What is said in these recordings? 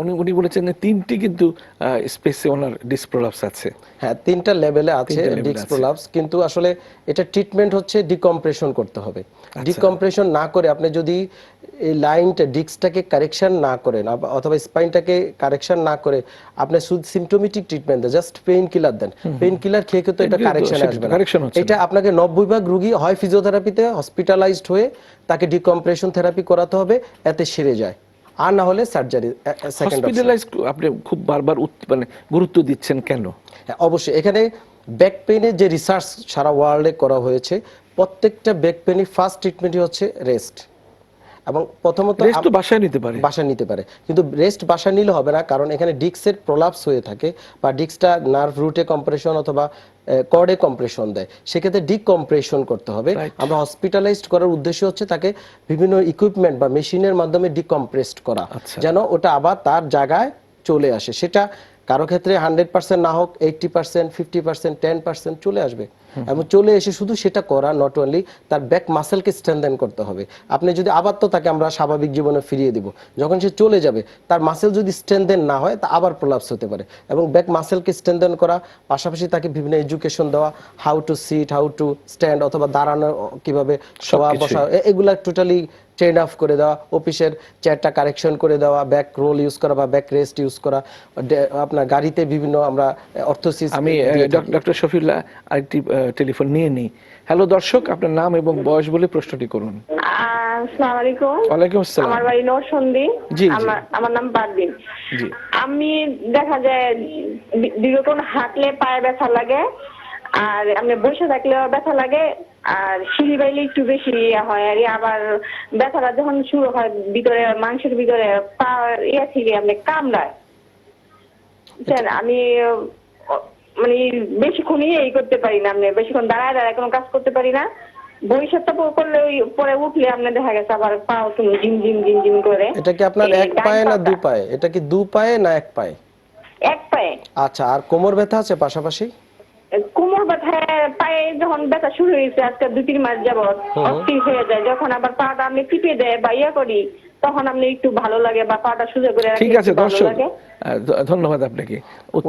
উনি উনি বলেছেন যে তিনটি কিন্তু স্পেসে ওনার ডিসপ্রোলাপস আছে। হ্যাঁ তিনটা লেভেলে আছে। প্রোলাপস কিন্তু আসলে এটা ট্রিটমেন্ট হচ্ছে ডিকম্প্রেশন করতে হবে। আচ্ছা। ডিকম্প্রেশন না করে আপনি যদি এই লাইনটা ডিস্কটাকে কারেকশন না করেন অথবা স্পাইনটাকে কারেকশন না করে আপনি শুধু সিমটোমেটিক ট্রিটমেন্ট দেন জাস্ট পেইন কিলার দেন। পেইন কিলার খেয়ে কিন্তু এটা তো কারেকশন আসবে না। এটা আপনাকে নব্বই ভাগ রুগী হয় ফিজিওথেরাপিতে হসপিটালাইজড হয়ে তাকে ডিকম্প্রেশন থেরাপি করাতে হবে এতে সেরে যায়। আর না হলে সার্জারি হসপিটালাইজ আপনি খুব বারবার মানে গুরুত্ব দিচ্ছেন কেন? হ্যাঁ, অবশ্যই। এখানে ব্যাক পেইনের যে রিসার্চ সারা ওয়ার্ল্ডে করা হয়েছে প্রত্যেকটা ব্যাক পেইনের ফার্স্ট ট্রিটমেন্টই হচ্ছে রেস্ট এবং প্রথমত রেস্ট বাসায় নিতে পারে। বাসা নিতে পারে। কিন্তু রেস্ট বাসা নিলে হবে না কারণ এখানে ডিক্সের প্রলাপস হয়ে থাকে বা ডিক্সটা নার্ভ রুটে কম্প্রেশন অথবা কর্ডে কম্প্রেশন দেয়। সেক্ষেত্রে ডিকম্প্রেশন করতে হবে। আমরা হসপিটালাইজড করার উদ্দেশ্য হচ্ছে তাকে বিভিন্ন ইকুইপমেন্ট বা মেশিনের মাধ্যমে ডিকম্প্রেসড করা আচ্ছা। যেন ওটা আবার তার জায়গায় চলে আসে। সেটা কারও ক্ষেত্রে হান্ড্রেড পার্সেন্ট না হোক eighty percent fifty percent ten percent চলে আসবে। এবং চলে এসে শুধু সেটা করা নট অনলি তার ব্যাক মাসেলকে স্ট্রেনদেন করতে হবে। আপনি যদি আবার তো তাকে আমরা স্বাভাবিক জীবনে ফিরিয়ে দিব যখন সে চলে যাবে তার মাসেল যদি স্ট্রেনদেন না হয় তা আবার প্রলাপস হতে পারে। এবং ব্যাক মাসেলকে স্ট্রেনদেন করা পাশাপাশি তাকে বিভিন্ন এডুকেশন দেওয়া how to sit how to stand অথবা দাঁড়ানো কীভাবে শোয়া বসা এগুলা টোটালি ট্রেন অফ করে দেওয়া অফিসের চেয়ারটা কারেকশন করে দেওয়া ব্যাক রোল ইউজ করা বা ব্যাক রেস্ট ইউজ করা আপনার গাড়িতে বিভিন্ন আমরা অর্থোসিস আমি ডক্টর শফিউল্লাহ আরেকটি টেলিফোন নিয়ে নিই। হ্যালো দর্শক আপনার নাম এবং বয়স বলে প্রশ্নটি করুন। আসসালামু আলাইকুম। ওয়ালাইকুম আসসালাম। আমার বাড়ি নরসন্দী। জি, জি। আমার আমার নাম পারদিন জি। আমি দেখা যায় দীর্ঘক্ষণ হাঁটলে পায়ে ব্যথা লাগে আর আমি বসে থাকলেও ব্যথা লাগে আর সিঁড়ি বাইলে একটু বেশি ইয়ে হয় আর আবার ব্যথাটা যখন শুরু হয় ভিতরে মাংসের ভিতরে পা ইয়ে থেকে আপনি কামড়ায় আমি মানে বেশিক্ষণ এই করতে পারি না আপনি বেশিক্ষণ দাঁড়ায় দাঁড়ায় কোনো কাজ করতে পারি না। ভবিষ্যৎটা করলে ওই পরে উঠলে আপনি দেখা গেছে আবার পা তুমি জিম জিম জিম জিম করে। এটা কি আপনার এক পায়ে না দু পায়ে? এটা কি দু পায়ে না এক পায়ে? এক পায়ে। আচ্ছা আর কোমর ব্যথা আছে পাশাপাশি? কোমর ব্যথায় পায়ে যখন ব্যথা শুরু হয়েছে আজকে দুই তিন মাস যাবত অস্থির হয়ে যায়। যখন আবার পাটা আমি টিপে দেয় বা ইয়ে করি তখন আপনি একটু ভালো লাগে বা পাটা সোজা করে ঠিক আছে দর্শক ধন্যবাদ আপনাকে।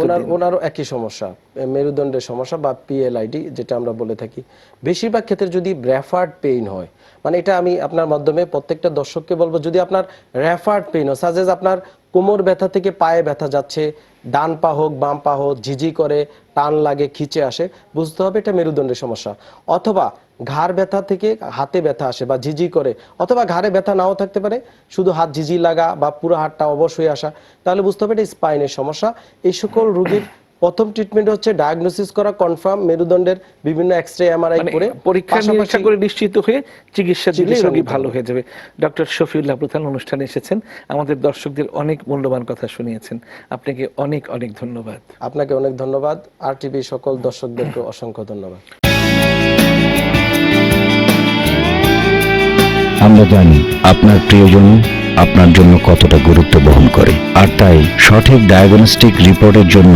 ওনার। ওনারও একই সমস্যা মেরুদণ্ডের সমস্যা বা পিএলআইডি যেটা আমরা বলে থাকি। বেশিরভাগ ক্ষেত্রে যদি রেফার্ড পেইন হয় মানে এটা আমি আপনার মাধ্যমে প্রত্যেকটা দর্শককে বলব যদি আপনার রেফার্ড পেইন হয় সাজেজ আপনার কোমর ব্যথা থেকে পায়ে ব্যথা যাচ্ছে, ডান পা হোক, বাম পা হোক, ঝিঝি করে, টান লাগে, খিচে আসে, বুঝতে হবে এটা মেরুদণ্ডের সমস্যা। অথবা ঘাড় ব্যথা থেকে হাতে ব্যথা আসে বা ঝিঝি করে, অথবা ঘাড়ে ব্যথা নাও থাকতে পারে, শুধু হাত ঝিঝি লাগা বা পুরো হাতটা অবশ হয়ে আসা, তাহলে বুঝতে হবে এটা স্পাইনের সমস্যা। এই সকল রোগীর প্রথম ট্রিটমেন্ট হচ্ছে ডায়াগনোসিস করা কনফার্ম মেরুদণ্ডের বিভিন্ন এক্স রে এমআরআই মানে করে। পরীক্ষা নিরীক্ষা করে নিশ্চিত হয়ে চিকিৎসা দিলে রোগী ভালো হয়ে যাবে। ডক্টর শফিউল্লাহ প্রধান অনুষ্ঠানে এসেছেন। আমাদের দর্শকদের অনেক মূল্যবান কথা শুনিয়েছেন। আপনাকে অনেক অনেক ধন্যবাদ। আপনাকে অনেক ধন্যবাদ। আর টিভি সকল দর্শকদেরকে অসংখ্য ধন্যবাদ। আমরা জানি আপনার প্রিয়জন আপনার জন্য কতটা গুরুত্ব বহন করে। আর তাই সঠিক ডায়াগনস্টিক রিপোর্টের জন্য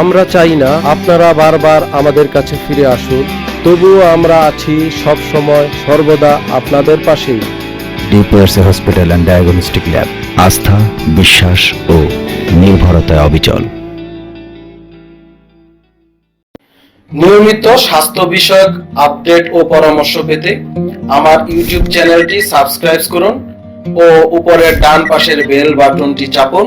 আমরা চাই না আপনারা বারবার আমাদের কাছে ফিরে আসুন তবুও আমরা আছি সব সময় সর্বদা আপনাদের পাশেই। DPRC hospital and diagnostic lab আস্থা বিশ্বাস ও নির্ভরতায় অবিচল। নিয়মিত স্বাস্থ্য বিষয়ক আপডেট ও পরামর্শ পেতে আমার ইউটিউব চ্যানেলটি সাবস্ক্রাইব করুন ও উপরের ডান পাশের বেল বাটনটি চাপুন